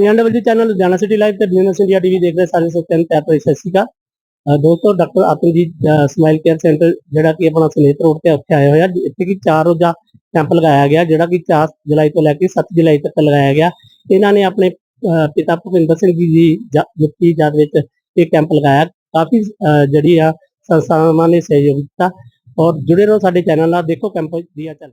PNW channel Ludhiana city live ਤੇ business India TV ਦੇਖ ਰਹੇ ਸਾਰੇ ਸੋਚਣ ਤੇ ਆਪਣਾ ਸਤਿ ਸ਼੍ਰੀ ਅਕਾਲ। ਦੋਸਤੋ doctor Atamjit smile care centre ਜਿਹੜਾ ਕਿ ਆਪਣਾ ਸਨੇਤ ਰੋਡ ਤੇ ਉੱਥੇ ਆਏ ਹੋਇਆ, ਇੱਥੇ ਕਿ ਚਾਰ ਰੋਜ਼ਾ ਕੈਂਪ ਲਗਾਇਆ ਗਿਆ, ਜਿਹੜਾ ਕਿ 4 ਜੁਲਾਈ ਤੋਂ ਲੈ ਕੇ 7 ਜੁਲਾਈ ਤੱਕ ਲਗਾਇਆ ਗਿਆ। ਇਹਨਾਂ ਨੇ ਆਪਣੇ, ਅਹ ਪਿਤਾ ਭੁਪਿੰਦਰ ਸਿੰਘ ਜੀ ਦੀ ਜੁੱਤੀ ਯਾਦ ਵਿੱਚ ਇਹ ਕੈਂਪ ਲਗਾਇਆ। ਕਾਫੀ, ਅਹ ਜਿਹੜੀ ਆ ਸੰਸਥਾਵਾਂ ਨੇ ਸਹਿਯੋਗ ਦਿੱਤਾ। ਔਰ ਜੁੜੇ ਰਹੋ ਸਾਡੇ ਚੈਨਲ ਨਾਲ, ਦੇਖੋ ਕੈਂਪ ਦੀਆਂ ਚੱਲ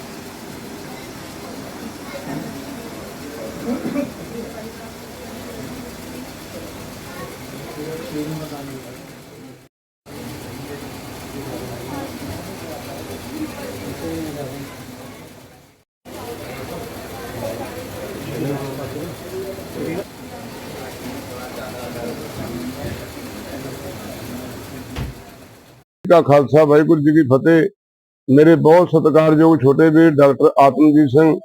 ਕਾ ਖਾਲਸਾ, ਵਾਹਿਗੁਰੂ ਜੀ ਕੀ ਫਤਿਹ। ਮੇਰੇ ਬਹੁਤ ਸਤਿਕਾਰਯੋਗ ਛੋਟੇ ਵੀਰ ਡਾਕਟਰ ਆਤਮਜੀਤ ਸਿੰਘ,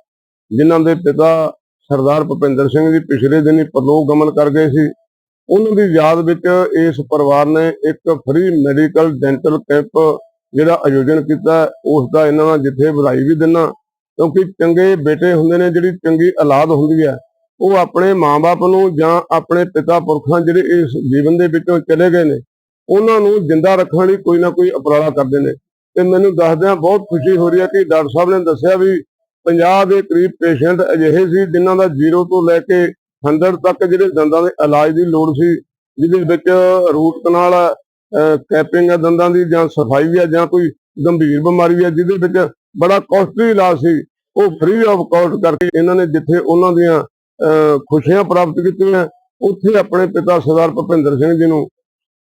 ਜਿਨ੍ਹਾਂ ਦੇ ਪਿਤਾ ਸਰਦਾਰ ਭੁਪਿੰਦਰ ਸਿੰਘ ਜੀ ਪਿਛਲੇ ਦਿਨੀ ਪਰਲੋਕ ਗਮਨ ਕਰ ਗਏ ਸੀ। ਉਹਨਾਂ ਦੀ ਯਾਦ ਵਿੱਚ ਇਸ ਪਰਿਵਾਰ ਨੇ ਇੱਕ ਫ੍ਰੀ ਮੈਡੀਕਲ ਡੈਂਟਲ ਕੈਂਪ ਜਿਹੜਾ ਆਯੋਜਨ ਕੀਤਾ ਉਸ ਦਾ ਇਹਨਾਂ ਨਾਲ ਜਿੱਥੇ ਵਧਾਈ ਵੀ ਦਿੰਨਾ, ਕਿਉਂਕਿ ਚੰਗੇ ਬੇਟੇ ਹੁੰਦੇ ਨੇ, ਜਿਹੜੀ ਚੰਗੀ ਔਲਾਦ ਹੁੰਦੀ ਹੈ, ਉਹ ਆਪਣੇ ਮਾਪੇ ਨੂੰ ਜਾਂ ਆਪਣੇ ਪਿਤਾ ਪੁਰਖਾਂ ਜਿਹੜੇ ਇਸ ਜੀਵਨ ਦੇ ਵਿੱਚੋਂ ਚਲੇ ਗਏ ਨੇ ਉਹਨਾਂ ਨੂੰ ਜਿੰਦਾ ਰੱਖਣ ਲਈ ਕੋਈ ਨਾ ਕੋਈ ਉਪਰਾਲਾ ਕਰਦੇ ਨੇ। ਤੇ ਮੈਨੂੰ ਦੱਸਦਿਆਂ ਬਹੁਤ ਖੁਸ਼ੀ ਹੋ ਰਹੀ ਹੈ ਕਿ ਡਾਕਟਰ ਸਾਹਿਬ ਨੇ ਦੱਸਿਆ ਵੀ 50 ਦੇ ਕਰੀਬ ਪੇਸ਼ੈਂਟ ਅਜਿਹੇ ਸੀ ਜਿਨ੍ਹਾਂ ਦਾ 0 ਤੋਂ ਲੈ ਕੇ 100 ਤੱਕ ਜਿਹੜੇ ਦੰਦਾਂ ਦੇ ਇਲਾਜ ਦੀ ਲੋੜ ਸੀ ਜਿਹਦੇ ਵਿੱਚ ਰੂਟ ਕਨਾਲ ਕੈਪਿੰਗ ਹੈ ਦੰਦਾਂ ਦੀ ਜਾਂ ਸਫ਼ਾਈ ਹੈ ਜਾਂ ਕੋਈ ਗੰਭੀਰ ਬਿਮਾਰੀ ਹੈ ਜਿਹਦੇ ਵਿੱਚ ਬੜਾ ਕਾਸਟਲੀ ਇਲਾਜ ਸੀ। ਉਹ ਫ੍ਰੀ ਆਫ ਕਾਸਟ ਕਰਕੇ ਇਹਨਾਂ ਨੇ ਜਿੱਥੇ ਉਹਨਾਂ ਦੀਆਂ ਅਹ, ਖੁਸ਼ੀਆਂ ਪ੍ਰਾਪਤ ਕੀਤੀਆਂ ਉੱਥੇ ਆਪਣੇ ਪਿਤਾ ਸਰਦਾਰ ਭੁਪਿੰਦਰ ਸਿੰਘ ਜੀ ਨੂੰ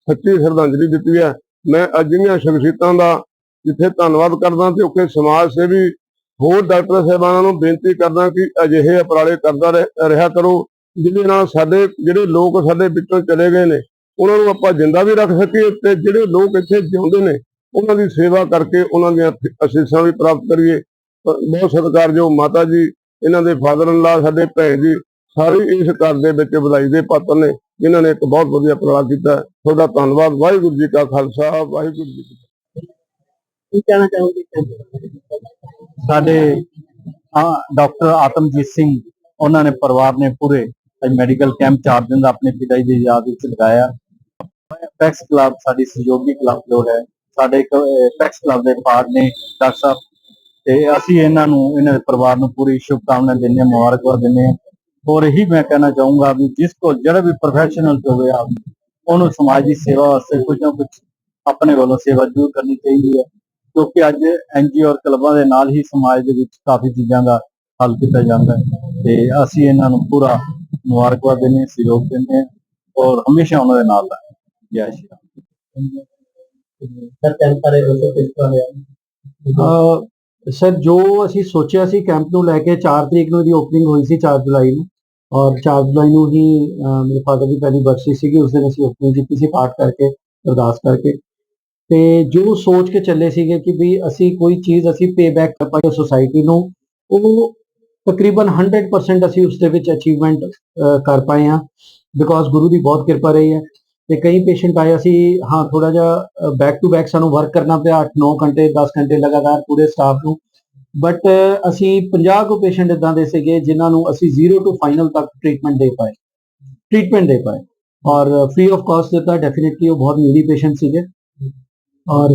ਸੱਚੀ ਸ਼ਰਧਾਂਜਲੀ ਦਿੱਤੀ ਹੈ। ਮੈਂ ਅਜਿਹੀਆਂ ਸ਼ਖਸੀਅਤਾਂ ਦਾ ਜਿੱਥੇ ਧੰਨਵਾਦ ਕਰਦਾ ਤੇ ਉੱਥੇ ਸਮਾਜ ਸੇਵੀ, ਹੋਰ ਡਾਕਟਰ ਸਾਹਿਬਾਨਾਂ ਨੂੰ ਬੇਨਤੀ ਕਰਦਾ ਕਿ ਅਜਿਹੇ ਉਪਰਾਲੇ ਕਰਦਾ ਰਹਿ- ਰਿਹਾ ਕਰੋ, ਜਿਹਦੇ ਨਾਲ ਸਾਡੇ ਜਿਹੜੇ ਲੋਕ ਸਾਡੇ ਵਿੱਚੋਂ ਚਲੇ ਗਏ ਨੇ, ਉਹਨਾਂ ਨੂੰ ਆਪਾਂ ਜਿੰਦਾ ਵੀ ਰੱਖ ਸਕੀਏ ਤੇ ਜਿਹੜੇ ਲੋਕ ਇੱਥੇ ਜਿਉਂਦੇ ਨੇ, ਉਹਨਾਂ ਦੀ ਸੇਵਾ ਕਰਕੇ ਉਹਨਾਂ ਦੀਆਂ ਅਸੀਸਾਂ ਵੀ ਪ੍ਰਾਪਤ ਕਰੀਏ। ਬ- ਬਹੁਤ ਸਤਿਕਾਰਯੋਗ ਮਾਤਾ ਜੀ, ਇਹਨਾਂ ਦੇ ਫਾਦਰ ਇਨ ਲਾ ਸਾਡੇ ਭੈਣ ਜੀ, ਸਾਰੇ ਇਸ ਘਰ ਦੇ ਵਿੱਚ ਵਧਾਈ ਦੇ ਪਾਤਰ ਨੇ। ਜਿਨ੍ਹਾਂ ਨੇ ਇੱਕ ਬਹੁਤ ਵਧੀਆ ਕੀਤਾ। ਹੈ। ਤੁਹਾਡਾ ਧੰਨਵਾਦ। ਵਾਹਿਗੁਰੂ ਜੀ ਕਾ ਖਾਲਸਾ ਵਾਹਿਗੁਰੂ ਜੀ ਕੀ ਕਹਿਣਾ ਚਾਹੋਗੇ? ਸਾਡੇ ਹਾਂ ਡਾਕਟਰ ਆਤਮਜੀਤ ਸਿੰਘ ਉਹਨਾਂ ਨੇ ਪਰਿਵਾਰ ਨੇ ਪੂਰੇ ਅੱਜ ਮੈਡੀਕਲ ਕੈਂਪ ਚਾਰ ਦਿਨ ਦਾ ਆਪਣੇ ਪਿਤਾ ਜੀ ਦੀ ਯਾਦ ਵਿੱਚ ਲਗਾਇਆ। ਪੈਕਸ ਕਲੱਬ ਸਾਡੀ ਸਹਿਯੋਗੀ ਕਲੱਬ ਜੋ ਹੈ ਸਾਡੇ ਇੱਕ ਪੈਕਸ ਕਲੱਬ ਦੇ ਪਾਰਟ ਨੇ ਡਾਕਟਰ ਸਾਹਿਬ ਤੇ ਅਸੀਂ ਇਹਨਾਂ ਨੂੰ ਇਹਨਾਂ ਦੇ ਪਰਿਵਾਰ ਨੂੰ ਪੂਰੀ ਸ਼ੁਭਕਾਮਨਾ ਦਿੰਦੇ ਹਾਂ ਮੁਬਾਰਕਬਾਦ ਦਿੰਦੇ ਹਾਂ। ਔਰ ਇਹੀ ਮੈਂ ਕਹਿਣਾ ਚਾਹੂੰਗਾ ਵੀ ਜਿਸ ਕੋਲ ਜਿਹੜਾ ਵੀ ਪ੍ਰੋਫੈਸ਼ਨਲ ਹੋਵੇ ਆਪ ਉਹਨੂੰ ਸਮਾਜ ਦੀ ਸੇਵਾ ਵਾਸਤੇ ਕੁਝ ਨਾ ਕੁਝ ਆਪਣੇ ਵੱਲੋਂ ਸੇਵਾ ਜ਼ਰੂਰ ਕਰਨੀ ਚਾਹੀਦੀ ਹੈ ਕਿਉਂਕਿ ਅੱਜ ਐਨਜੀਓ ਔਰ ਕਲੱਬਾਂ ਦੇ ਨਾਲ ਹੀ ਸਮਾਜ ਦੇ ਵਿੱਚ ਕਾਫੀ ਚੀਜ਼ਾਂ ਦਾ ਹੱਲ ਕੀਤਾ ਜਾਂਦਾ ਹੈ ਤੇ ਅਸੀਂ ਇਹਨਾਂ ਨੂੰ ਪੂਰਾ ਮੁਬਾਰਕਬਾਦ ਦਿੰਦੇ ਹਾਂ ਸਹਿਯੋਗ ਦਿੰਦੇ ਹਾਂ ਔਰ ਹਮੇਸ਼ਾ ਉਹਨਾਂ ਦੇ ਨਾਲ ਹੈ ਜੈ ਸ਼੍ਰੀ ਰਾਮ। ਸਰ ਕੈਂਪ ਬਾਰੇ ਦੱਸੋ ਕਿਸ ਤਰ੍ਹਾਂ ਰਿਹਾ ਸਰ ਜੋ ਅਸੀਂ ਸੋਚਿਆ ਸੀ ਕੈਂਪ ਨੂੰ ਲੈ ਕੇ 4 ਤਰੀਕ ਨੂੰ ਇਹਦੀ ਓਪਨਿੰਗ ਹੋਈ ਸੀ 4 ਜੁਲਾਈ ਨੂੰ। ਔਰ 4 ਜੁਲਾਈ ਨੂੰ ਹੀ ਮੇਰੇ ਫਾਦਰ ਦੀ ਪਹਿਲੀ ਬਰਸੀ ਸੀਗੀ ਉਸ ਦਿਨ ਅਸੀਂ ਓਪਨਿੰਗ ਕੀਤੀ ਸੀ, ਪਾਠ ਕਰਕੇ, ਅਰਦਾਸ ਕਰਕੇ। ਤੇ ਜੋ ਸੋਚ ਕੇ ਚੱਲੇ ਸੀਗੇ ਕਿ ਵੀ ਅਸੀਂ ਕੋਈ ਚੀਜ਼, ਅਸੀਂ ਪੇਬੈਕ ਕਰ ਪਾਈਏ ਸੋਸਾਇਟੀ ਨੂੰ, ਉਹ ਤਕਰੀਬਨ 100% ਅਸੀਂ ਉਸ ਦੇ ਵਿੱਚ ਅਚੀਵਮੈਂਟ ਕਰ ਪਾਏ ਹਾਂ ਬਿਕੋਜ਼ ਗੁਰੂ ਦੀ ਬਹੁਤ ਕਿਰਪਾ ਰਹੀ ਹੈ। ਤੇ ਕਈ ਪੇਸ਼ੈਂਟ ਆਏ, ਅਸੀਂ, ਹਾਂ ਥੋੜਾ ਜਿਹਾ ਬੈਕ ਟੂ ਬੈਕ ਸਾਨੂੰ ਵਰਕ ਕਰਨਾ ਪਿਆ 8-9 ਘੰਟੇ 10 ਘੰਟੇ ਲਗਾਤਾਰ ਪੂਰੇ ਸਟਾਫ ਨੂੰ। ਬਟ uh, ਅਸੀਂ 50 ਕੋ ਪੇਸ਼ੈਂਟ ਇਦਾਂ ਦੇ ਸੀਗੇ ਜਿਨ੍ਹਾਂ ਨੂੰ ਅਸੀਂ 0 ਟੂ ਫਾਈਨਲ ਤੱਕ ਟ੍ਰੀਟਮੈਂਟ ਦੇ ਪਾਏ। ਟ੍ਰੀਟਮੈਂਟ ਦੇ ਪਾਏ। ਔਰ ਫ੍ਰੀ ਆਫ ਕਾਸਟ ਦਿੱਤਾ ਡੈਫੀਨਿਟਲੀ ਉਹ ਬਹੁਤ ਨੀਡੀ ਪੇਸ਼ੈਂਟ ਸੀਗੇ। ਔਰ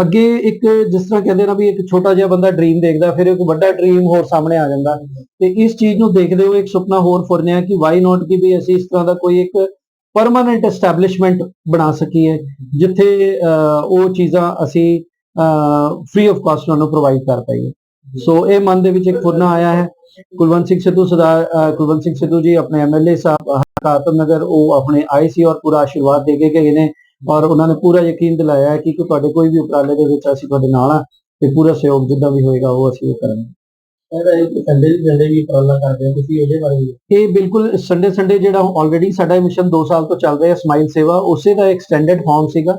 ਅੱਗੇ ਇੱਕ ਜਿਸ ਤਰ੍ਹਾਂ ਕਹਿੰਦੇ ਨਾ ਵੀ ਇੱਕ ਛੋਟਾ ਜਿਹਾ ਬੰਦਾ ਡ੍ਰੀਮ ਦੇਖਦਾ, ਫਿਰ ਇੱਕ ਵੱਡਾ ਡ੍ਰੀਮ ਹੋਰ ਸਾਹਮਣੇ ਆ ਜਾਂਦਾ। ਤੇ ਇਸ ਚੀਜ਼ ਨੂੰ ਦੇਖਦੇ ਹੋਏ ਇੱਕ ਸੁਪਨਾ ਹੋਰ ਫੁਰਨਿਆ ਕਿ ਵਾਈ ਨਾਟ ਕਿ ਵੀ ਅਸੀਂ ਇਸ ਤਰ੍ਹਾਂ ਦਾ ਕੋਈ ਇੱਕ ਪਰਮਾਨੈਂਟ ਐਸਟੈਬਲਿਸ਼ਮੈਂਟ ਬਣਾ ਸਕੀਏ, ਜਿੱਥੇ ਉਹ ਚੀਜ਼ਾਂ ਅਸੀਂ ਫ੍ਰੀ ਆਫ ਕਾਸਟ ਉਹਨਾਂ ਨੂੰ ਪ੍ਰੋਵਾਈਡ ਕਰ ਪਾਈਏ ਸੋ ਇਹ ਮਨ ਦੇ ਵਿੱਚ ਇੱਕ ਫੁਰਨਾ ਆਇਆ ਹੈ। ਕੁਲਵੰਤ ਸਿੰਘ ਸਿੱਧੂ ਸਰਦਾਰ ਕੁਲਵੰਤ ਸਿੰਘ ਸਿੱਧੂ ਜੀ ਆਪਣੇ ਐਮਐਲਏ ਸਾਹਿਬ ਕਾਤਮ ਨਗਰ, ਉਹ ਆਪਣੇ ਆਏ ਸੀ ਔਰ ਪੂਰਾ ਆਸ਼ੀਰਵਾਦ ਦੇ ਕੇ ਗਏ ਨੇ ਔਰ ਉਹਨਾਂ ਨੇ ਪੂਰਾ ਯਕੀਨ ਦਿਲਾਇਆ ਹੈ ਕਿ ਤੁਹਾਡੇ ਕੋਈ ਵੀ ਉਪਰਾਲੇ ਦੇ ਵਿੱਚ ਅਸੀਂ ਤੁਹਾਡੇ ਨਾਲ ਆ ਤੇ ਪੂਰਾ ਸਹਿਯੋਗ ਜਿੱਦਾਂ ਵੀ ਹੋਏਗਾ ਉਹ ਅਸੀਂ ਉਹ ਕਰਾਂਗੇ। ਸੰਡੇ ਸੰਡੇ ਵੀ ਉਪਰਾਲਾ ਕਰਦੇ ਹੋ ਤੁਸੀਂ ਉਹਦੇ ਬਾਰੇ ਵੀ? ਇਹ ਬਿਲਕੁਲ ਸੰਡੇ ਸੰਡੇ ਜਿਹੜਾ ਆਲਰੇਡੀ ਸਾਡਾ ਮਿਸ਼ਨ 2 ਸਾਲ ਤੋਂ ਚੱਲ ਰਿਹਾ ਸਮਾਈਲ ਸੇਵਾ ਉਸੇ ਦਾ ਐਕਸਟੈਂਡਡ ਫਾਰਮ ਸੀਗਾ।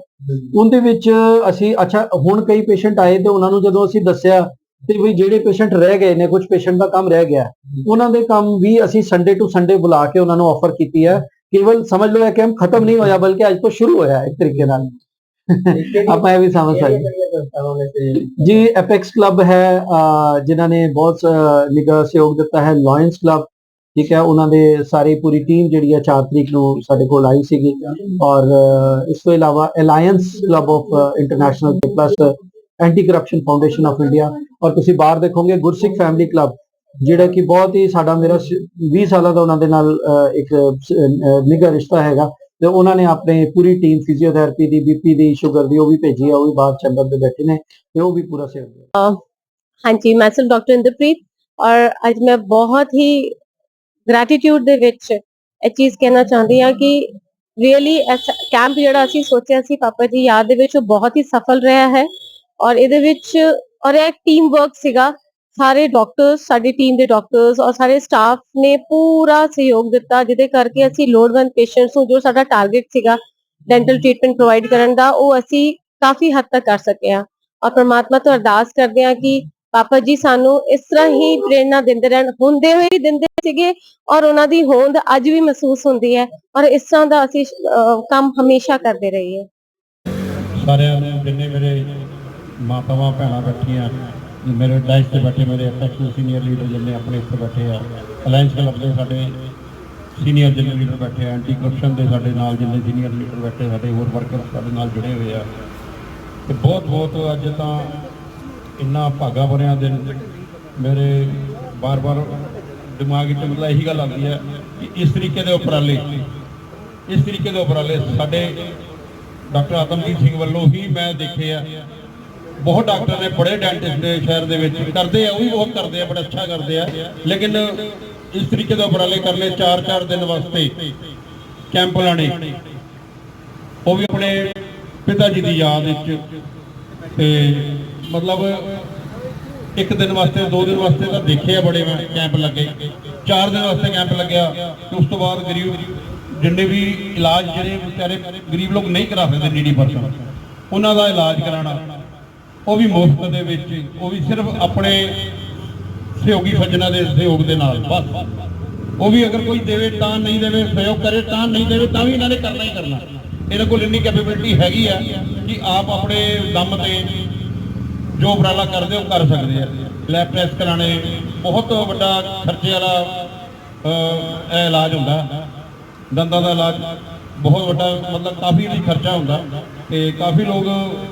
ਉਹਦੇ ਵਿੱਚ ਅਸੀਂ ਅੱਛਾ ਹੁਣ ਕਈ ਪੇਸ਼ੈਂਟ ਆਏ ਤੇ ਉਹਨਾਂ ਨੂੰ ਜਦੋਂ ਅਸੀਂ ਦੱਸਿਆ ਤੇ ਵੀ ਜਿਹੜੇ ਪੇਸ਼ੈਂਟ ਰਹਿ ਗਏ ਨੇ ਕੁਝ ਪੇਸ਼ੈਂਟ ਦਾ ਕੰਮ ਰਹਿ ਗਿਆ। ਉਹਨਾਂ ਦੇ ਕੰਮ ਵੀ ਅਸੀਂ ਸੰਡੇ ਟੂ ਸੰਡੇ ਬੁਲਾ ਕੇ ਉਹਨਾਂ ਨੂੰ ਆਫਰ ਕੀਤੀ ਹੈ। ਕੇਵਲ ਸਮਝ ਲਓ ਇਹ ਕੈਂਪ ਖਤਮ ਨਹੀਂ ਹੋਇਆ ਬਲਕਿ ਅੱਜ ਤੋਂ ਸ਼ੁਰੂ ਹੋਇਆ ਹੈ ਇੱਕ ਤਰੀਕੇ ਨਾਲ। ਆਪਾਂ ਇਹ ਵੀ ਸਮਝ ਸਕਦੇ ਜੀ ਐਪੈਕਸ ਕਲੱਬ ਹੈ ਜਿਨ੍ਹਾਂ ਨੇ ਬਹੁਤ ਨਿੱਘਾ ਸਹਿਯੋਗ ਦਿੱਤਾ ਹੈ ਲਾਇਨਸ ਕਲੱਬ ਠੀਕ ਹੈ ਉਹਨਾਂ ਦੇ ਸਾਰੀ ਪੂਰੀ ਟੀਮ ਜਿਹੜੀ ਹੈ 4 ਤਰੀਕ ਨੂੰ ਸਾਡੇ ਕੋਲ ਆਈ ਸੀਗੀ। ਔਰ ਇਸ ਤੋਂ ਇਲਾਵਾ alliance club of international plus anti corruption foundation of India ਔਰ ਤੁਸੀਂ ਬਾਹਰ ਦੇਖੋਗੇ ਗੁਰਸਿੱਖ ਫੈਮਿਲੀ ਕਲੱਬ ਜਿਹੜਾ ਕਿ ਬਹੁਤ ਹੀ ਸਾਡਾ ਮੇਰਾ ਸ- 20 ਸਾਲਾਂ ਦਾ ਉਹਨਾਂ ਦੇ ਨਾਲ ਇੱਕ ਨਿੱਘਾ ਰਿਸ਼ਤਾ ਹੈਗਾ। ਤੇ ਉਹਨਾਂ ਨੇ ਆਪਣੇ ਪੂਰੀ ਟੀਮ ਫਿਜ਼ੀਓਥੈਰੇਪੀ ਦੀ ਬੀਪੀ ਦੀ ਸ਼ੂਗਰ ਦੀ ਉਹ ਵੀ ਭੇਜੀ ਆ, ਉਹ ਵੀ ਬਾਹਰ ਚੈਂਬਰ ਦੇ ਬੈਠੇ ਨੇ ਤੇ ਉਹ ਵੀ ਪੂਰਾ ਸਹਿਯੋਗ ਦੇ ਹਾਂਜੀ, ਮੈਂ ਸਿਰਫ ਡਾਕਟਰ ਇੰਦਰਪ੍ਰੀਤ ਔਰ ਅੱਜ ਮੈਂ ਬਹੁਤ ਹੀ ਗ੍ਰੈਟੀਟਿਊਡ ਦੇ ਵਿੱਚ ਇਹ ਚੀਜ਼ ਕਹਿਣਾ ਚਾਹੁੰਦੀ ਹਾਂ ਕਿ ਰੀਅਲੀ ਕੈਂਪ ਜਿਹੜਾ ਅਸੀਂ ਸੋਚਿਆ ਸੀ ਪਾਪਾ ਜੀ, ਯਾਦ ਦੇ ਵਿੱਚ ਉਹ ਬਹੁਤ ਹੀ ਸਫਲ ਰਿਹਾ ਹੈ ਔਰ ਇਹਦੇ ਵਿੱਚ ਔਰ ਇਹ ਟੀਮ ਵਰਕ ਸੀਗਾ ਸਾਰੇ ਡਾਕਟਰਸ ਸਾਡੀ ਟੀਮ ਦੇ ਡਾਕਟਰਸ ਔਰ ਸਾਰੇ ਸਟਾਫ ਨੇ ਪੂਰਾ ਸਹਿਯੋਗ ਦਿੱਤਾ, ਜਿਹਦੇ ਕਰਕੇ ਅਸੀਂ ਲੋੜਵੰਦ ਪੇਸ਼ੈਂਟਸ ਨੂੰ ਜੋ ਸਾਡਾ ਟਾਰਗੇਟ ਸੀਗਾ ਡੈਂਟਲ ਟ੍ਰੀਟਮੈਂਟ ਪ੍ਰੋਵਾਈਡ ਕਰਨ ਦਾ, ਉਹ ਅਸੀਂ ਕਾਫੀ ਹੱਦ ਤੱਕ ਕਰ ਸਕੇ ਹਾਂ। ਔਰ ਪ੍ਰਮਾਤਮਾ ਤੋਂ ਅਰਦਾਸ ਕਰਦੇ ਹਾਂ ਕਿ ਪਾਪਾ ਜੀ ਸਾਨੂੰ ਇਸ ਤਰ੍ਹਾਂ ਹੀ ਪ੍ਰੇਰਣਾ ਦਿੰਦੇ ਰਹਿਣ, ਹੁੰਦੇ ਹੋਏ ਦਿੰਦੇ ਸੀਗੇ ਔਰ ਉਹਨਾਂ ਦੀ ਹੋਂਦ ਅੱਜ ਵੀ ਮਹਿਸੂਸ ਹੁੰਦੀ ਹੈ ਔਰ ਇਸ ਤਰ੍ਹਾਂ ਦਾ ਅਸੀਂ ਕੰਮ ਹਮੇਸ਼ਾ ਕਰਦੇ ਰਹੀਏ। ਸਾਰਿਆਂ ਨੂੰ ਜਿੰਨੇ ਮੇਰੇ ਮਾਤਾਵਾਂ ਭੈਣਾਂ ਬੈਠੀਆਂ ਮੇਰੇ ਡਾਇਸ ਤੇ ਬੈਠੇ ਮੇਰੇ ਐਕਸ ਸੀਨੀਅਰ ਲੀਡਰ ਜਿੰਨੇ ਆਪਣੇ ਇੱਥੇ ਬੈਠੇ ਆ ਅਲਾਈਅੰਸ ਕਲੱਬ ਦੇ ਸਾਡੇ ਸੀਨੀਅਰ ਜਿੰਨੇ ਲੀਡਰ ਬੈਠੇ ਆ ਐਂਟੀ ਕਰਪਸ਼ਨ ਦੇ ਸਾਡੇ ਨਾਲ ਜਿੰਨੇ ਸੀਨੀਅਰ ਲੀਡਰ ਬੈਠੇ ਸਾਡੇ ਹੋਰ ਵਰਕਰ ਸਾਡੇ ਨਾਲ ਜੁੜੇ ਹੋਏ ਆ। ਤੇ ਬਹੁਤ ਬਹੁਤ ਅੱਜ ਤਾਂ ਇੰਨਾ ਭਾਗਾ ਭਰਿਆ ਦਿਨ ਮੇਰੇ ਬਾਰ-ਬਾਰ ਦਿਮਾਗ ਵਿੱਚ ਮਤਲਬ ਇਹੀ ਗੱਲ ਆਉਂਦੀ ਹੈ ਕਿ ਇਸ ਤਰੀਕੇ ਦੇ ਉਪਰਾਲੇ, ਇਸ ਤਰੀਕੇ ਦੇ ਉਪਰਾਲੇ ਸਾਡੇ ਡਾਕਟਰ ਆਤਮਜੀਤ ਸਿੰਘ ਵੱਲੋਂ ਹੀ ਮੈਂ ਦੇਖੇ ਆ ਬਹੁਤ ਡਾਕਟਰ ਨੇ ਬੜੇ ਡੈਂਟਿਸਟ ਨੇ ਸ਼ਹਿਰ ਦੇ ਵਿੱਚ ਕਰਦੇ ਆ, ਉਹ ਵੀ ਬਹੁਤ ਕਰਦੇ ਆ, ਬੜਾ ਅੱਛਾ ਕਰਦੇ ਆ। ਲੇਕਿਨ ਇਸ ਤਰੀਕੇ ਦੇ ਉਪਰਾਲੇ ਕਰਨੇ 4-4 ਦਿਨ ਵਾਸਤੇ ਕੈਂਪ ਲਾਣੇ ਉਹ ਵੀ ਆਪਣੇ ਪਿਤਾ ਜੀ ਦੀ ਯਾਦ ਵਿੱਚ। ਤੇ ਮਤਲਬ ਇੱਕ ਦਿਨ ਵਾਸਤੇ, ਦੋ ਦਿਨ ਵਾਸਤੇ ਤਾਂ ਦੇਖੇ ਆ ਬੜੇ ਕੈਂਪ ਲੱਗੇ। ਚਾਰ ਦਿਨ ਵਾਸਤੇ ਕੈਂਪ ਲੱਗਿਆ ਉਸ ਤੋਂ ਬਾਅਦ ਗਰੀਬ ਜਿੰਨੇ ਵੀ ਇਲਾਜ ਜਿਹੜੇ ਵਿਚਾਰੇ ਗਰੀਬ ਲੋਕ ਨਹੀਂ ਕਰਾ ਸਕਦੇ ਨੀਡੀ ਪਰਸਨ ਉਹਨਾਂ ਦਾ ਇਲਾਜ ਕਰਾਉਣਾ। ਉਹ ਵੀ ਮੁਫਤ ਦੇ ਵਿੱਚ, ਉਹ ਵੀ ਸਿਰਫ ਆਪਣੇ ਸਹਿਯੋਗੀ ਸੱਜਣਾ ਦੇ ਸਹਿਯੋਗ ਦੇ ਨਾਲ, ਬਸ। ਉਹ ਵੀ ਅਗਰ ਕੋਈ ਦੇਵੇ ਤਾਂ ਨਹੀਂ ਦੇਵੇ, ਸਹਿਯੋਗ ਕਰੇ ਤਾਂ ਨਹੀਂ ਦੇਵੇ, ਤਾਂ ਵੀ ਇਹਨਾਂ ਨੇ ਕਰਨਾ ਹੀ ਕਰਨਾ। ਇਹਨਾਂ ਕੋਲ ਇੰਨੀ ਕੈਪੇਬਿਲਿਟੀ ਹੈਗੀ ਆ ਕਿ ਆਪ ਆਪਣੇ ਦਮ ਤੇ ਜੋ ਉਪਰਾਲਾ ਕਰਦੇ ਉਹ ਕਰ ਸਕਦੇ ਆ। ਲੈਬ ਟੈਸਟ ਕਰਾਣੇ ਬਹੁਤ ਵੱਡਾ ਖਰਚੇ ਵਾਲਾ ਇਹ ਇਲਾਜ ਹੁੰਦਾ। ਦੰਦਾਂ ਦਾ ਇਲਾਜ, ਬਹੁਤ ਵੱਡਾ, ਮਤਲਬ ਕਾਫੀ ਨਹੀਂ ਖਰਚਾ ਹੁੰਦਾ। ਤੇ ਕਾਫੀ ਲੋਕ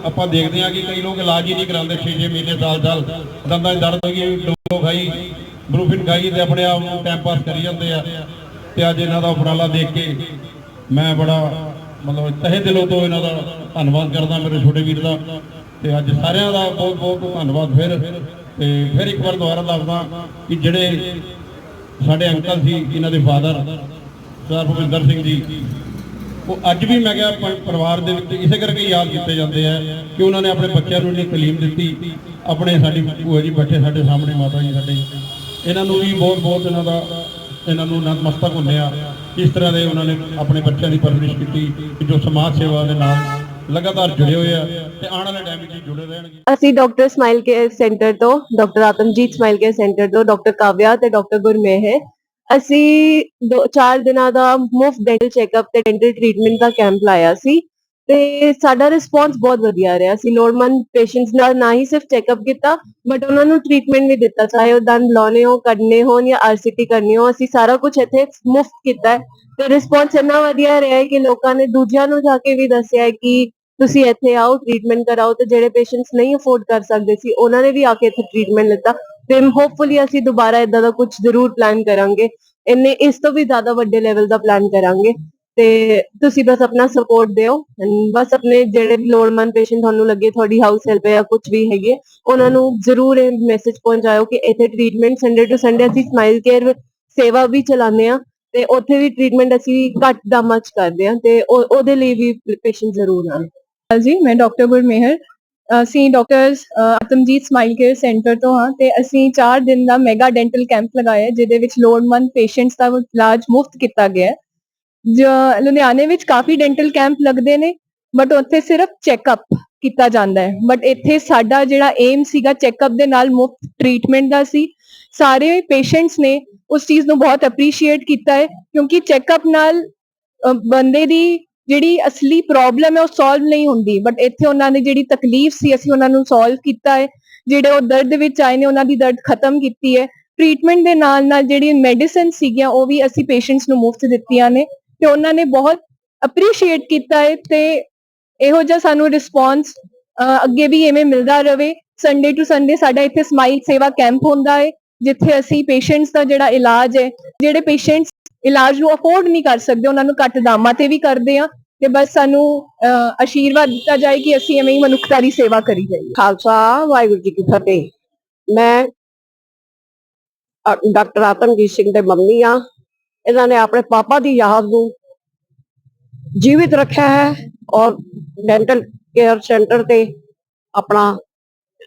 ਆਪਾਂ ਦੇਖਦੇ ਆ ਕਿ ਕਈ ਲੋਕ ਇਲਾਜ ਹੀ ਨਹੀਂ ਕਰਾਉਂਦੇ 6-6 ਮਹੀਨੇ ਸਾਲ ਸਾਲ ਦੰਦਾਂ 'ਚ ਦਰਦ ਹੋ ਗਈ ਡੋਲੋ ਖਾਈ, ਬਰੂਫਿਨ ਖਾਈ ਤੇ ਆਪਣੇ ਆਪ ਨੂੰ ਟਾਈਮ ਪਾਸ ਕਰੀ ਜਾਂਦੇ ਆ। ਤੇ ਅੱਜ ਇਹਨਾਂ ਦਾ ਉਪਰਾਲਾ ਦੇਖ ਕੇ ਮੈਂ ਬੜਾ ਮਤਲਬ ਤਹਿ ਦਿਲੋਂ ਤੋਂ ਇਹਨਾਂ ਦਾ ਧੰਨਵਾਦ ਕਰਦਾ ਮੇਰੇ ਛੋਟੇ ਵੀਰ ਦਾ। ਤੇ ਅੱਜ ਸਾਰਿਆਂ ਦਾ ਬਹੁਤ ਬਹੁਤ ਧੰਨਵਾਦ ਫਿਰ। ਤੇ ਫਿਰ ਇੱਕ ਵਾਰ ਦੁਬਾਰਾ ਦੱਸਦਾ ਕਿ ਜਿਹੜੇ ਸਾਡੇ ਅੰਕਲ ਸੀ, ਇਹਨਾਂ ਦੇ ਫਾਦਰ ਸਰਦਾਰ ਭੁਪਿੰਦਰ ਸਿੰਘ ਜੀ ਉਹ ਅੱਜ ਵੀ ਮੈਂ ਕਿਹਾ ਪਰਿਵਾਰ ਦੇ ਵਿੱਚ ਇਸੇ ਕਰਕੇ ਯਾਦ ਕੀਤੇ ਜਾਂਦੇ ਆ ਕਿ ਉਹਨਾਂ ਨੇ ਆਪਣੇ ਬੱਚਿਆਂ ਨੂੰ ਇੰਨੀ ਤਾਲੀਮ ਦਿੱਤੀ, ਆਪਣੇ ਸਾਡੀ ਭੂਆ ਜੀ ਬੈਠੇ ਸਾਡੇ ਸਾਹਮਣੇ, ਮਾਤਾ ਜੀ ਸਾਡੇ। ਇਹਨਾਂ ਨੂੰ ਵੀ ਬਹੁਤ ਬਹੁਤ ਇਹਨਾਂ ਦਾ ਇਹਨਾਂ ਨੂੰ ਨਤਮਸਤਕ ਹੁੰਦੇ ਆ। ਇਸ ਤਰ੍ਹਾਂ ਦੇ ਉਹਨਾਂ ਨੇ ਆਪਣੇ ਬੱਚਿਆਂ ਦੀ ਪਰਵਰਿਸ਼ ਕੀਤੀ ਜੋ ਸਮਾਜ ਸੇਵਾ ਦੇ ਨਾਲ ਲਗਾਤਾਰ ਜੁੜੇ ਹੋਏ ਆ ਤੇ ਆਉਣ ਵਾਲੇ ਟਾਈਮ ਵਿੱਚ ਜੁੜੇ ਰਹਿਣਗੇ। ਅਸੀਂ ਡਾਕਟਰ ਸਮਾਈਲ ਕੇਅਰ ਸੈਂਟਰ ਤੋਂ doctor Atamjit Smile Care Centre ਤੋਂ ਡਾਕਟਰ ਕਾਵਿਆ ਤੇ ਡਾਕਟਰ ਗੁਰਮੇਹ ਅਸੀਂ ਦੋ ਚਾਰ ਦਿਨਾਂ ਦਾ ਮੁਫਤ ਡੈਂਟਲ ਚੈੱਕਅਪ ਤੇ ਡੈਂਟਲ ਟ੍ਰੀਟਮੈਂਟ ਦਾ ਕੈਂਪ ਲਾਇਆ ਸੀ ਤੇ ਸਾਡਾ ਰਿਸਪੌਂਸ ਬਹੁਤ ਵਧੀਆ ਰਿਹਾ ਸੀ। ਲੋੜਮੰਦ ਪੇਸ਼ੈਂਟਸ ਨਾਲ ਨਾ ਹੀ ਸਿਰਫ ਚੈੱਕਅਪ ਕੀਤਾ ਬਟ ਉਹਨਾਂ ਨੂੰ ਟ੍ਰੀਟਮੈਂਟ ਵੀ ਦਿੱਤਾ, ਚਾਹੇ ਉਹ ਦੰਦ ਲਾਉਣੇ ਹੋ ਕੱਢਣੇ ਹੋਣ ਜਾਂ ਆਰਸੀਟੀ ਕਰਨੀ ਹੋ ਅਸੀਂ ਸਾਰਾ ਕੁਝ ਇੱਥੇ ਮੁਫਤ ਕੀਤਾ ਹੈ। ਤੇ ਰਿਸਪੌਂਸ ਇੰਨਾ ਵਧੀਆ ਰਿਹਾ ਹੈ ਕਿ ਲੋਕਾਂ ਨੇ ਦੂਜਿਆਂ ਨੂੰ ਜਾ ਕੇ ਵੀ ਦੱਸਿਆ ਹੈ ਕਿ ਤੁਸੀਂ ਇੱਥੇ ਆਓ ਟ੍ਰੀਟਮੈਂਟ ਕਰਾਓ ਤੇ ਜਿਹੜੇ ਪੇਸ਼ੈਂਟਸ ਨਹੀਂ ਅਫੋਰਡ ਕਰ ਸਕਦੇ ਸੀ, ਉਹਨਾਂ ਨੇ ਵੀ ਆ ਕੇ ਇੱਥੇ ਟ੍ਰੀਟਮੈਂਟ ਲਿੱਤਾ। ਤੇ ਹੋਪਫੁਲੀ ਅਸੀਂ ਦੁਬਾਰਾ ਇਦਾਂ ਦਾ ਕੁਝ ਜ਼ਰੂਰ ਪਲਾਨ ਕਰਾਂਗੇ। ਇੰਨੇ, ਇਸ ਤੋਂ ਵੀ ਜ਼ਿਆਦਾ ਵੱਡੇ ਲੈਵਲ ਦਾ ਪਲਾਨ ਕਰਾਂਗੇ। ਤੇ ਤੁਸੀਂ ਬਸ ਆਪਣਾ ਸਪੋਰਟ ਦਿਓ ਬਸ ਆਪਣੇ ਜਿਹੜੇ ਲੋੜਮੰਦ ਪੇਸ਼ੈਂਟ ਤੁਹਾਨੂੰ ਲੱਗੇ, ਤੁਹਾਡੀ ਹਾਊਸ ਹੈਲਪ ਜਾਂ ਕੁਝ ਵੀ ਹੈਗੇ ਉਹਨਾਂ ਨੂੰ ਜ਼ਰੂਰ ਇਹ ਮੈਸੇਜ ਪਹੁੰਚਾਓ ਕਿ ਇੱਥੇ ਟ੍ਰੀਟਮੈਂਟ ਸੰਡੇ ਟੂ ਸੰਡੇ ਅਸੀਂ ਸਮਾਈਲ ਕੇਅਰ ਸੇਵਾ ਵੀ ਚਲਾਉਂਦੇ ਆ ਤੇ ਉੱਥੇ ਵੀ ਟ੍ਰੀਟਮੈਂਟ ਅਸੀਂ ਘੱਟ ਦਾਮਾਂ 'ਚ ਕਰਦੇ ਹਾਂ ਤੇ ਉਹਦੇ ਲਈ ਵੀ ਪੇਸ਼ੈਂਟ ਜ਼ਰੂਰ ਆਉਣ। ਜੀ ਮੈਂ ਡਾਕਟਰ ਗੁਰਮੇਹਰ ਅਸੀਂ doctors Atamjit smile care centre ਤੋਂ ਹਾਂ ਤੇ ਅਸੀਂ 4 ਦਿਨ ਦਾ ਮੈਗਾ ਡੈਂਟਲ ਕੈਂਪ ਲਗਾਇਆ ਜਿਹਦੇ ਵਿੱਚ ਲੋੜਵੰਦ ਪੇਸ਼ੈਂਟਸ ਦਾ ਇਲਾਜ ਮੁਫਤ ਕੀਤਾ ਗਿਆ ਹੈ। ਲੁਧਿਆਣੇ ਵਿੱਚ ਕਾਫੀ ਡੈਂਟਲ ਕੈਂਪ ਲੱਗਦੇ ਨੇ ਬਟ ਉੱਥੇ ਸਿਰਫ ਚੈੱਕਅਪ ਕੀਤਾ ਜਾਂਦਾ ਹੈ। ਬਟ ਇੱਥੇ ਸਾਡਾ ਜਿਹੜਾ ਏਮ ਸੀਗਾ ਚੈੱਕਅਪ ਦੇ ਨਾਲ ਮੁਫਤ ਟ੍ਰੀਟਮੈਂਟ ਦਾ ਸੀ। ਸਾਰੇ ਪੇਸ਼ੈਂਟਸ ਨੇ ਉਸ ਚੀਜ਼ ਨੂੰ ਬਹੁਤ ਅਪਰੀਸ਼ੀਏਟ ਕੀਤਾ ਹੈ, ਕਿਉਂਕਿ ਚੈੱਕਅਪ ਨਾਲ ਬੰਦੇ ਦੀ ਜਿਹੜੀ ਅਸਲੀ ਪ੍ਰੋਬਲਮ ਹੈ ਉਹ ਸੋਲਵ ਨਹੀਂ ਹੁੰਦੀ ਬਟ ਇੱਥੇ ਉਹਨਾਂ ਦੀ ਜਿਹੜੀ ਤਕਲੀਫ ਸੀ, ਅਸੀਂ ਉਹਨਾਂ ਨੂੰ ਸੋਲਵ ਕੀਤਾ ਹੈ, ਜਿਹੜੇ ਉਹ ਦਰਦ ਵਿੱਚ ਆਏ ਨੇ, ਉਹਨਾਂ ਦੀ ਦਰਦ ਖਤਮ ਕੀਤੀ ਹੈ। ਟ੍ਰੀਟਮੈਂਟ ਦੇ ਨਾਲ ਨਾਲ ਜਿਹੜੀ ਮੈਡੀਸਿਨ ਸੀਗੀਆਂ, ਉਹ ਵੀ ਅਸੀਂ ਪੇਸ਼ੈਂਟਸ ਨੂੰ ਮੁਫਤ ਦਿੱਤੀਆਂ ਨੇ ਤੇ ਉਹਨਾਂ ਨੇ ਬਹੁਤ ਅਪਰੀਸ਼ੀਏਟ ਕੀਤਾ ਹੈ ਤੇ ਇਹੋ ਜਿਹਾ ਸਾਨੂੰ ਰਿਸਪੌਂਸ ਅੱਗੇ ਵੀ ਐਵੇਂ ਮਿਲਦਾ ਰਹੇ। ਸੰਡੇ ਟੂ ਸੰਡੇ ਸਾਡਾ ਇੱਥੇ ਸਮਾਈਲ ਸੇਵਾ ਕੈਂਪ ਹੁੰਦਾ ਹੈ, ਜਿੱਥੇ ਅਸੀਂ ਪੇਸ਼ੈਂਟਸ ਦਾ ਜਿਹੜਾ ਇਲਾਜ ਹੈ, ਜਿਹੜੇ ਪੇਸ਼ੈਂਟਸ ਇਲਾਜ ਨੂੰ ਅਫੋਰਡ ਨਹੀਂ ਕਰ ਸਕਦੇ ਉਹਨਾਂ ਨੂੰ ਘੱਟ ਦਾਮਾਂ ਤੇ ਵੀ ਕਰਦੇ ਆ ਤੇ ਬਸ ਸਾਨੂੰ ਅਹ, ਦਿੱਤਾ ਜਾਏ ਕਿ ਅਸੀਂ ਐਵੇਂ ਹੀ ਮਨੁੱਖਤਾ ਦੀ ਸੇਵਾ ਕਰੀ ਜਾਈਏ। ਖਾਲਸਾ ਵਾਹਿਗੁਰੂ ਜੀ ਕੀ ਫਤਿਹ। ਮੈਂ ਡਾਕਟਰ ਆਤਮਜੀਤ ਸਿੰਘ ਦੇ ਮੰਮੀ ਆ ਇਹਨਾਂ ਨੇ ਆਪਣੇ ਪਾਪਾ ਦੀ ਯਾਦ ਨੂੰ ਜੀਵਿਤ ਰੱਖਿਆ ਹੈ ਔਰ ਡੈਂਟਲ ਕੇਅਰ ਸੈਂਟਰ ਤੇ ਆਪਣਾ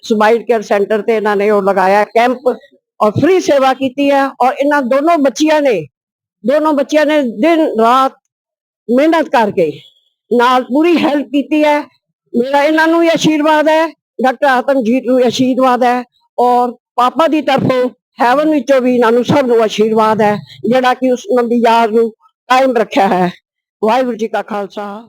ਸਮਾਈਲ ਕੇਅਰ ਸੈਂਟਰ ਤੇ ਇਹਨਾਂ ਨੇ ਉਹ ਲਗਾਇਆ ਕੈਂਪ ਔਰ ਫ੍ਰੀ ਸੇਵਾ ਕੀਤੀ ਹੈ ਔਰ ਇਹਨਾਂ ਦੋਨੋਂ ਬੱਚੀਆਂ ਨੇ ਦੋਨੋਂ ਬੱਚਿਆਂ ਨੇ ਦਿਨ ਰਾਤ ਮਿਹਨਤ ਕਰਕੇ ਨਾਲ ਪੂਰੀ ਹੈਲਪ ਕੀਤੀ ਹੈ। ਮੇਰਾ ਇਹਨਾਂ ਨੂੰ ਵੀ ਆਸ਼ੀਰਵਾਦ ਹੈ ਡਾਕਟਰ ਆਤਮਜੀਤ ਨੂੰ ਆਸ਼ੀਰਵਾਦ ਹੈ ਔਰ ਪਾਪਾ ਦੀ ਤਰਫੋਂ ਹੈਵਨ ਵਿੱਚੋਂ ਵੀ ਇਹਨਾਂ ਨੂੰ ਸਭ ਨੂੰ ਆਸ਼ੀਰਵਾਦ ਹੈ ਜਿਹੜਾ ਕਿ ਉਸ ਉਹਨਾਂ ਦੀ ਯਾਦ ਨੂੰ ਕਾਇਮ ਰੱਖਿਆ ਹੈ। ਵਾਹਿਗੁਰੂ ਜੀ ਕਾ ਖਾਲਸਾ।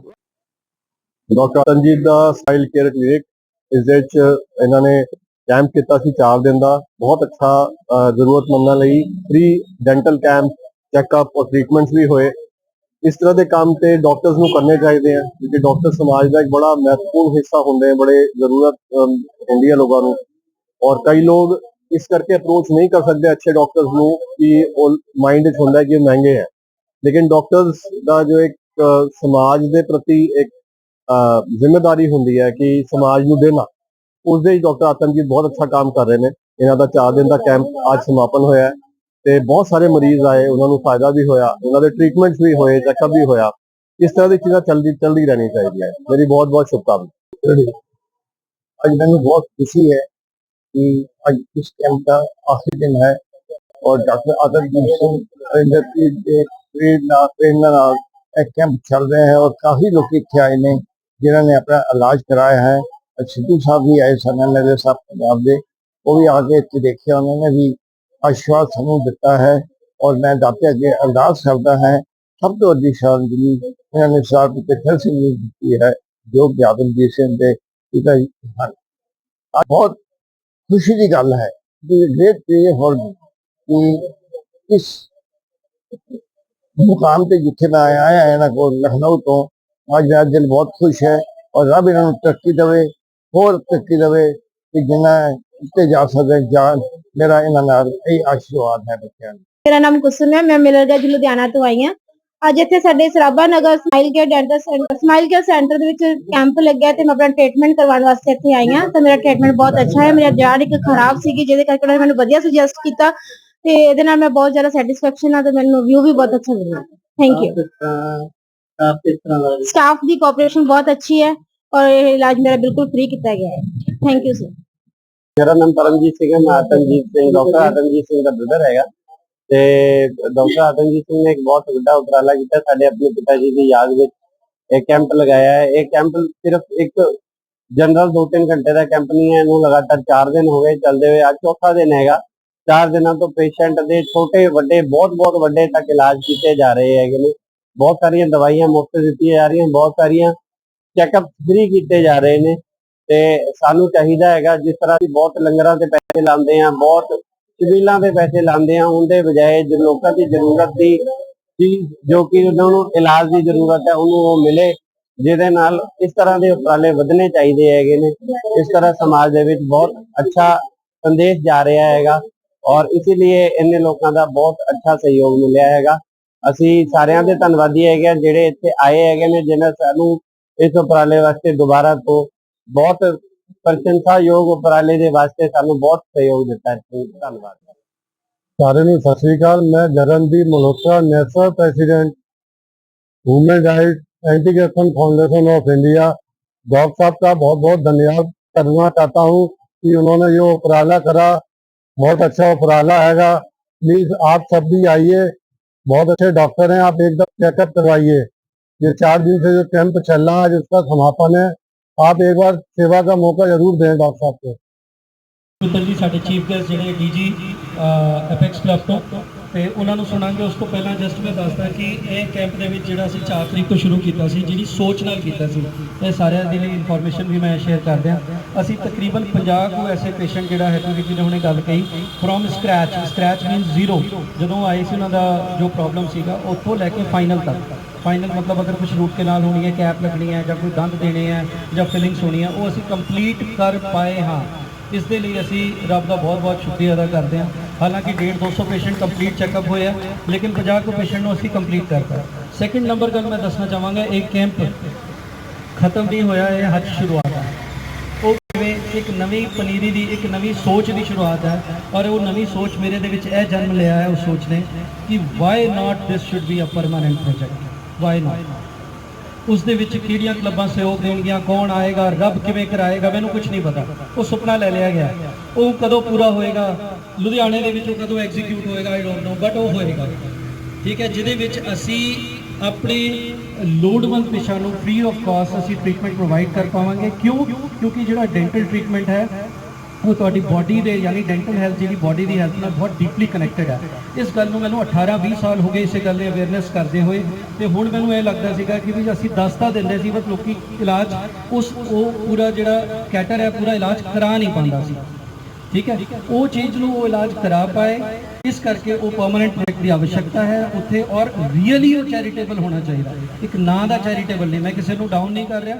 ਡਾਕਟਰ ਤਨਜੀਤ ਦਾ ਸਮਾਈਲ ਕੇਅਰ ਕਲੀਨਿਕ ਇਸ ਦੇ ਵਿੱਚ ਇਹਨਾਂ ਨੇ ਕੈਂਪ ਕੀਤਾ ਸੀ 4 ਦਿਨ ਦਾ। ਬਹੁਤ ਅੱਛਾ ਅਹ, ਜ਼ਰੂਰਤਮੰਦਾਂ ਲਈ ਫ੍ਰੀ ਡੈਂਟਲ ਕੈਂਪ ਚੈੱਕਅਪ ਔਰ ਟ੍ਰੀਟਮੈਂਟਸ ਵੀ ਹੋਏ। ਇਸ ਤਰ੍ਹਾਂ ਦੇ ਕੰਮ ਤੇ ਡਾਕਟਰਸ ਨੂੰ ਕਰਨੇ ਚਾਹੀਦੇ ਆ, ਕਿਉਂਕਿ ਡਾਕਟਰ ਸਮਾਜ ਦਾ ਇੱਕ ਬੜਾ ਮਹੱਤਵਪੂਰਨ ਹਿੱਸਾ ਹੁੰਦੇ ਆ, ਬੜੇ ਜ਼ਰੂਰਤ ਹੁੰਦੀ ਹੈ ਲੋਕਾਂ ਨੂੰ। ਔਰ ਕਈ ਲੋਕ ਇਸ ਕਰਕੇ ਅਪਰੋਚ ਨਹੀਂ ਕਰ ਸਕਦੇ ਅੱਛੇ ਡਾਕਟਰਸ ਨੂੰ ਕਿ ਉਹ ਮਾਈਂਡ ਵਿੱਚ ਹੁੰਦਾ ਕਿ ਮਹਿੰਗੇ ਹੈ ਲੇਕਿਨ ਡਾਕਟਰਸ ਦਾ ਜੋ ਇੱਕ ਸਮਾਜ ਦੇ ਪ੍ਰਤੀ ਇੱਕ ਜ਼ਿੰਮੇਵਾਰੀ ਹੁੰਦੀ ਹੈ ਕਿ ਸਮਾਜ ਨੂੰ ਦੇਣਾ। ਉਸ ਦੇ ਹੀ ਡਾਕਟਰ ਆਤਮਜੀਤ ਬਹੁਤ ਅੱਛਾ ਕੰਮ ਕਰ ਰਹੇ ਨੇ। ਇਹਨਾਂ ਦਾ 4 ਦਿਨ ਦਾ ਕੈਂਪ ਅੱਜ ਸਮਾਪਨ ਹੋਇਆ ਹੈ। ਤੇ ਬਹੁਤ ਸਾਰੇ ਮਰੀਜ਼ ਆਏ ਉਹਨਾਂ ਨੂੰ ਫਾਇਦਾ ਵੀ ਹੋਇਆ ਉਹਨਾਂ ਦੇ ਟ੍ਰੀਟਮੈਂਟਸ ਵੀ ਹੋਏ ਚੈੱਕਅਪ ਵੀ ਹੋਇਆ ਇਸ ਤਰ੍ਹਾਂ ਦੀ ਚੀਜ਼ਾਂ ਚੱਲਦੀ ਚੱਲਦੀ ਰਹਿਣੀ ਚਾਹੀਦੀ ਹੈ ਮੇਰੀ ਬਹੁਤ ਬਹੁਤ ਸ਼ੁਭਕਾਮਨਾਵਾਂ ਅੱਜ ਮੈਨੂੰ ਬਹੁਤ ਖੁਸ਼ੀ ਹੈ कि आज इस कैंप का आखिरी दिन है और डॉक्टर आदरजीत सिंह नरेंद्र की जे प्रेरणा प्रेरणा ਨਾਲ ਇਹ ਕੈਂਪ ਚੱਲ ਰਹੇ ਹੈ ਔਰ ਕਾਫੀ ਲੋਕ ਇੱਥੇ ਆਏ ਨੇ ਜਿਨ੍ਹਾਂ ਨੇ ਆਪਣਾ ਇਲਾਜ ਕਰਾਇਆ ਹੈ ਔਰ ਸਿੱਧੂ ਸਾਹਿਬ ਵੀ ਆਏ ਸਨ ਨਗਰ ਸਾਹਿਬ ਪੰਜਾਬ ਦੇ ਉਹ ਵੀ ਆ ਕੇ ਇੱਥੇ ਦੇਖਿਆ ਸਾਨੂੰ ਦਿੱਤਾ ਹੈ ਔਰ ਮੈਂ ਦਾਤੇ ਅੱਗੇ ਅਰਦਾਸ ਕਰਦਾ ਹੈ, ਸਭ ਤੋਂ ਵੱਡੀ ਸ਼ਰਧਾਂਜਲੀ ਇਹਨਾਂ ਨੇ ਸਾਹਿਬ ਤੇ ਸਿੰਘ ਨੂੰ ਦਿੱਤੀ ਹੈ, ਜੋ ਗਿਆਦਨਜੀਤ ਸਿੰਘ ਦੇ ਪਿਤਾ ਜੀ ਹਨ ਬਹੁਤ ਖੁਸ਼ੀ ਦੀ ਗੱਲ ਹੈ ਕਿ ਗ੍ਰੇਟ ਪੇ ਹੋਰ ਕਿ ਇਸ ਮੁਕਾਮ ਤੇ ਜਿੱਥੇ ਮੈਂ ਆਇਆ ਹਾਂ, ਇਹਨਾਂ ਕੋਲ ਲਖਨਊ ਤੋਂ, ਅੱਜ ਮੇਰਾ ਦਿਲ ਬਹੁਤ ਖੁਸ਼ ਹੈ ਔਰ ਰੱਬ ਇਹਨਾਂ ਨੂੰ ਤਰੱਕੀ ਦੇਵੇ, ਹੋਰ ਤਰੱਕੀ ਦੇਵੇ ਕਿ ਜਿੰਨਾ ਉੱਤੇ ਜਾ ਸਕੇ, ਜਾਨ ਮੇਰਾ ਇਹਨਾਂ ਨਾਲ ਇਹ ਆਸ਼ੀਰਵਾਦ ਹੈ ਬੱਚਿਆਂ ਨੂੰ। ਮੇਰਾ ਨਾਮ ਕੁਸਮ ਹੈ ਮੈਂ ਮਿਲਰਗੰਜ ਲੁਧਿਆਣਾ ਤੋਂ ਆਈ ਹਾਂ। ਅੱਜ ਇੱਥੇ ਸਾਡੇ Sarabha Nagar smile care dental centre smile care centre ਦੇ ਵਿੱਚ ਕੈਂਪ ਲੱਗਿਆ ਤੇ ਮੈਂ ਆਪਣਾ ਟ੍ਰੀਟਮੈਂਟ ਕਰਵਾਉਣ ਵਾਸਤੇ ਇੱਥੇ ਆਈ ਹਾਂ। ਤਾਂ ਮੇਰਾ ਟ੍ਰੀਟਮੈਂਟ ਬਹੁਤ ਅੱਛਾ ਹੈ ਮੇਰਾ ਜਾੜ ਇੱਕ ਖਰਾਬ ਸੀਗੀ ਜਿਹਦੇ ਕਰਕੇ ਉਹਨਾਂ ਨੇ ਮੈਨੂੰ ਵਧੀਆ ਸੁਜੈਸਟ ਕੀਤਾ ਤੇ ਇਹਦੇ ਨਾਲ ਮੈਂ ਬਹੁਤ ਜ਼ਿਆਦਾ ਸੈਟੀਸਫੈਕਸ਼ਨ ਆ ਤੇ ਮੈਨੂੰ ਵਿਊ ਵੀ ਬਹੁਤ ਅੱਛਾ ਮਿਲਿਆ। ਥੈਂਕ ਯੂ ਆਪ ਕਿਸ ਤਰ੍ਹਾਂ ਦਾ ਸਟਾਫ ਦੀ ਕੋਆਪਰੇਸ਼ਨ ਬਹੁਤ ਅੱਛੀ ਹੈ ਔਰ ਇਹ ਇਲਾਜ ਮੇਰਾ ਬਿਲਕੁਲ ਫ੍ਰੀ ਕੀਤਾ ਗਿਆ ਹੈ। ਥੈਂਕ ਯੂ ਸਰ ਮੇਰਾ ਨਾਮ ਪਰਮਜੀਤ ਸਿੰਘ ਹੈ, ਮੈਂ ਆਤਮਜੀਤ ਸਿੰਘ, ਡਾਕਟਰ ਆਤਮਜੀਤ ਸਿੰਘ ਦਾ ਬ੍ਰਦਰ ਹੈਗਾ। ਤੇ ਡਾਕਟਰ ਆਤਮਜੀਤ ਸਿੰਘ ਨੇ ਇੱਕ ਬਹੁਤ ਵੱਡਾ ਉਪਰਾਲਾ ਕੀਤਾ, ਸਾਡੇ ਆਪਣੇ ਪਿਤਾ ਜੀ ਦੀ ਯਾਦ ਵਿੱਚ ਇਹ ਕੈਂਪ ਲਗਾਇਆ ਹੈ। ਇਹ ਕੈਂਪ ਸਿਰਫ ਇੱਕ ਜਨਰਲ 2-3 ਘੰਟੇ ਦਾ ਕੈਂਪ ਨਹੀਂ ਹੈ, ਇਹਨੂੰ ਲਗਾਤਾਰ 4 ਦਿਨ ਹੋ ਗਏ ਚੱਲਦੇ ਹੋਏ। ਅੱਜ ਚੌਥਾ ਦਿਨ ਹੈਗਾ। 4 ਦਿਨਾਂ ਤੋਂ ਪੇਸ਼ੈਂਟ ਦੇ ਛੋਟੇ, ਵੱਡੇ, ਬਹੁਤ ਬਹੁਤ ਵੱਡੇ ਤੱਕ ਇਲਾਜ ਕੀਤੇ ਜਾ ਰਹੇ ਹੈਗੇ ਨੇ। ਬਹੁਤ ਸਾਰੀਆਂ ਦਵਾਈਆਂ ਮੁਫਤ ਦਿੱਤੀਆਂ ਜਾ ਰਹੀਆਂ, ਬਹੁਤ ਸਾਰੀਆਂ ਚੈੱਕਅਪ ਫ੍ਰੀ ਕੀਤੇ ਜਾ ਰਹੇ ਨੇ। ਤੇ ਸਾਨੂੰ ਚਾਹੀਦਾ ਹੈਗਾ ਜਿਸ ਤਰ੍ਹਾਂ ਅਸੀਂ ਬਹੁਤ ਲੰਗਰਾਂ ਤੇ ਪੈਸੇ ਲਾਉਂਦੇ ਆ ਬਹੁਤ ਸਿਵਿਲਾਂ ਦੇ ਪੈਸੇ ਲਾਉਂਦੇ ਆ ਉਹਦੇ ਬਜਾਏ ਜੋ ਲੋਕਾਂ ਦੀ ਜ਼ਰੂਰਤ ਦੀ ਚੀਜ਼ ਜੋ ਕਿ ਉਹਨਾਂ ਨੂੰ ਇਲਾਜ ਦੀ ਜ਼ਰੂਰਤ ਹੈ, ਉਹਨੂੰ ਉਹ ਮਿਲੇ, ਜਿਹਦੇ ਨਾਲ ਇਸ ਤਰ੍ਹਾਂ ਦੇ ਉਪਰਾਲੇ ਵਧਣੇ ਚਾਹੀਦੇ ਹੈਗੇ ਨੇ। ਇਸ ਤਰ੍ਹਾਂ ਸਮਾਜ ਦੇ ਵਿੱਚ ਬਹੁਤ ਅੱਛਾ ਸੰਦੇਸ਼ ਜਾ ਰਿਹਾ ਹੈਗਾ ਔਰ ਇਸੇ ਲਈ ਇਹਨੇ ਲੋਕਾਂ ਦਾ ਬਹੁਤ ਅੱਛਾ ਸਹਿਯੋਗ ਮਿਲਿਆ ਹੈਗਾ। ਅਸੀਂ ਸਾਰਿਆਂ ਦੇ ਧੰਨਵਾਦੀ ਹੈਗੇ ਆ ਜਿਹੜੇ ਇੱਥੇ ਆਏ ਹੈਗੇ ਨੇ ਜਿਨ੍ਹਾਂ ਸਾਨੂੰ ਇਸ ਉਪਰਾਲੇ ਵਾਸਤੇ ਦੁਬਾਰਾ ਤੋਂ बहुत प्रशंसा योग उपराले के वास्ते सू बहुत सहयोग दिता है। ਧੰਨਵਾਦ सारे सत श्रीकाल मैं ਅਕਾਲ ਮੈਂ Gurandeep Malhotra national president right integration foundation of India. Doctor साहब का बहुत बहुत धन्यवाद करना चाहता हूँ कि उन्होंने ये उपराला करा। बहुत अच्छा उपराला हैगा। प्लीज़ आप सब भी आइए। बहुत अच्छे डॉक्टर हैं। आप एकदम चेकअप करवाइए। ये चार दिन से जो कैंप चल रहा है आज इसका समापन है आप एक बार सेवा का मौका जरूर दें डॉक्टर साहब को ਮਿੱਤਲ ਜੀ ਸਾਡੇ ਚੀਫ ਗੈਸਟ ਜਿਹੜੇ ਡੀਜੀ ਐਪੈਕਸ ਕਲੱਬ ਤੋਂ ਤੇ ਉਹਨਾਂ ਨੂੰ ਸੁਣਾਂਗੇ ਉਸ ਤੋਂ ਪਹਿਲਾਂ ਜਸਟ ਮੈਂ ਦੱਸਦਾ ਕਿ ਇਹ ਕੈਂਪ ਦੇ ਵਿੱਚ ਜਿਹੜਾ ਅਸੀਂ 4 ਤਰੀਕ ਤੋਂ ਸ਼ੁਰੂ ਕੀਤਾ ਸੀ ਜਿਹੜੀ ਸੋਚ ਨਾਲ ਕੀਤਾ ਸੀ ਇਹ ਸਾਰਿਆਂ ਦੇ ਲਈ ਇਨਫੋਰਮੇਸ਼ਨ ਵੀ ਮੈਂ ਸ਼ੇਅਰ ਕਰ ਦਿਆਂ ਅਸੀਂ ਤਕਰੀਬਨ 50 ਕੋ ਐਸੇ ਪੇਸ਼ੈਂਟ ਜਿਹੜਾ ਹੈ ਤੁਸੀਂ ਜਿਹਨੇ ਹੁਣੇ ਗੱਲ ਕਹੀ from scratch scratch means zero ਜਦੋਂ ਆਏ ਸੀ ਉਹਨਾਂ ਦਾ ਜੋ ਪ੍ਰੋਬਲਮ ਸੀਗਾ ਉੱਥੋਂ ਲੈ ਕੇ ਫਾਈਨਲ ਤੱਕ ਫਾਈਨਲ ਮਤਲਬ ਅਗਰ ਕੁਝ ਰੂਟ ਕਨਾਲ ਹੋਣੀ ਹੈ ਕੈਪ ਲੱਗਣੀ ਹੈ ਜਾਂ ਕੋਈ ਦੰਦ ਦੇਣੇ ਹੈ ਜਾਂ ਫਿਲਿੰਗਸ ਹੋਣੀ ਹੈ, ਉਹ ਅਸੀਂ ਕੰਪਲੀਟ ਕਰ ਪਾਏ ਹਾਂ। ਇਸ ਦੇ ਲਈ ਅਸੀਂ ਰੱਬ ਦਾ ਬਹੁਤ-ਬਹੁਤ ਸ਼ੁਕਰੀਆ ਅਦਾ ਕਰਦੇ ਹਾਂ। ਹਾਲਾਂਕਿ 1.5 200 ਪੇਸ਼ੈਂਟ ਕੰਪਲੀਟ ਚੈੱਕਅਪ ਹੋਏ ਆ, ਲੇਕਿਨ 50 ਕੁ ਪੇਸ਼ੈਂਟ ਨੂੰ ਅਸੀਂ ਕੰਪਲੀਟ ਕਰਤਾ ਸੈਕਿੰਡ ਨੰਬਰ ਗੱਲ ਮੈਂ ਦੱਸਣਾ ਚਾਹਾਂਗਾ, ਇਹ ਕੈਂਪ ਖਤਮ ਨਹੀਂ ਹੋਇਆ, ਇਹ ਹੱਜ ਸ਼ੁਰੂਆਤ ਹੈ। ਉਹ ਕਿਵੇਂ ਇੱਕ ਨਵੀਂ ਪਨੀਰੀ ਦੀ, ਇੱਕ ਨਵੀਂ ਸੋਚ ਦੀ ਸ਼ੁਰੂਆਤ ਹੈ ਔਰ ਉਹ ਨਵੀਂ ਸੋਚ ਮੇਰੇ ਦੇ ਵਿੱਚ ਇਹ ਜਨਮ ਲਿਆ ਹੈ, ਉਸ ਸੋਚ ਨੇ ਕਿ why not this should be a permanent project why ਉਸ ਦੇ ਵਿੱਚ ਕਿਹੜੀਆਂ ਕਲੱਬਾਂ ਸਹਿਯੋਗ ਦੇਣਗੀਆਂ, ਕੌਣ ਆਏਗਾ, ਰੱਬ ਕਿਵੇਂ ਕਰਾਏਗਾ, ਮੈਨੂੰ ਕੁਝ ਨਹੀਂ ਪਤਾ। ਉਹ ਸੁਪਨਾ ਲੈ ਲਿਆ ਗਿਆ। ਉਹ ਕਦੋਂ ਪੂਰਾ ਹੋਏਗਾ? ਲੁਧਿਆਣੇ ਦੇ ਵਿੱਚ ਉਹ ਕਦੋਂ ਐਗਜ਼ੀਕਿਊਟ ਹੋਏਗਾ ਆਈ ਡੋਨਟ ਨੋ ਬਟ ਉਹ ਹੋਏਗਾ। ਠੀਕ ਹੈ, ਜਿਹਦੇ ਵਿੱਚ ਅਸੀਂ ਆਪਣੇ ਲੋੜਵੰਦ ਪੇਸ਼ੈਂਟ ਨੂੰ ਫ੍ਰੀ ਆਫ ਕਾਸਟ ਅਸੀਂ ਟ੍ਰੀਟਮੈਂਟ ਪ੍ਰੋਵਾਈਡ ਕਰ ਪਾਵਾਂਗੇ। ਕਿਉਂ? ਕਿਉਂਕਿ ਜਿਹੜਾ ਡੈਂਟਲ ਟ੍ਰੀਟਮੈਂਟ ਹੈ ਉਹ ਤੁਹਾਡੀ ਬਾਡੀ ਦੇ ਯਾਨੀ ਡੈਂਟਲ ਹੈਲਥ ਜਿਹੜੀ ਬਾਡੀ ਦੀ ਹੈਲਥ ਨਾਲ ਬਹੁਤ ਡੀਪਲੀ ਕਨੈਕਟਡ ਹੈ ਇਸ ਗੱਲ ਨੂੰ ਮੈਨੂੰ 18 20 ਸਾਲ ਹੋ ਗਏ ਇਸੇ ਗੱਲ ਦੀ ਅਵੇਅਰਨੈਸ ਕਰਦੇ ਹੋਏ। ਤੇ ਹੁਣ ਮੈਨੂੰ ਇਹ ਲੱਗਦਾ ਸੀਗਾ ਕਿ ਵੀ ਅਸੀਂ ਦੱਸ ਤਾਂ ਦਿੰਦੇ ਸੀ ਬਸ ਲੋਕੀ ਇਲਾਜ ਉਸ ਉਹ ਪੂਰਾ ਜਿਹੜਾ ਕੈਟਰ ਹੈ, ਪੂਰਾ ਇਲਾਜ ਕਰਾ ਨਹੀਂ ਪਾਉਂਦਾ ਸੀ। ਠੀਕ ਹੈ? ਉਹ ਚੀਜ਼ ਨੂੰ ਉਹ ਇਲਾਜ ਕਰਾ ਪਾਏ। ਇਸ ਕਰਕੇ ਉਹ ਪਰਮਨੈਂਟ ਪ੍ਰੋਜੈਕਟ ਦੀ ਆਵਸ਼ਕਤਾ ਹੈ। ਉੱਥੇ ਔਰ ਰੀਅਲੀ ਉਹ ਚੈਰੀਟੇਬਲ ਹੋਣਾ ਚਾਹੀਦਾ। ਇੱਕ ਨਾਂ ਦਾ ਚੈਰੀਟੇਬਲ ਨਹੀਂ, ਮੈਂ ਕਿਸੇ ਨੂੰ ਡਾਊਨ ਨਹੀਂ ਕਰ ਰਿਹਾ।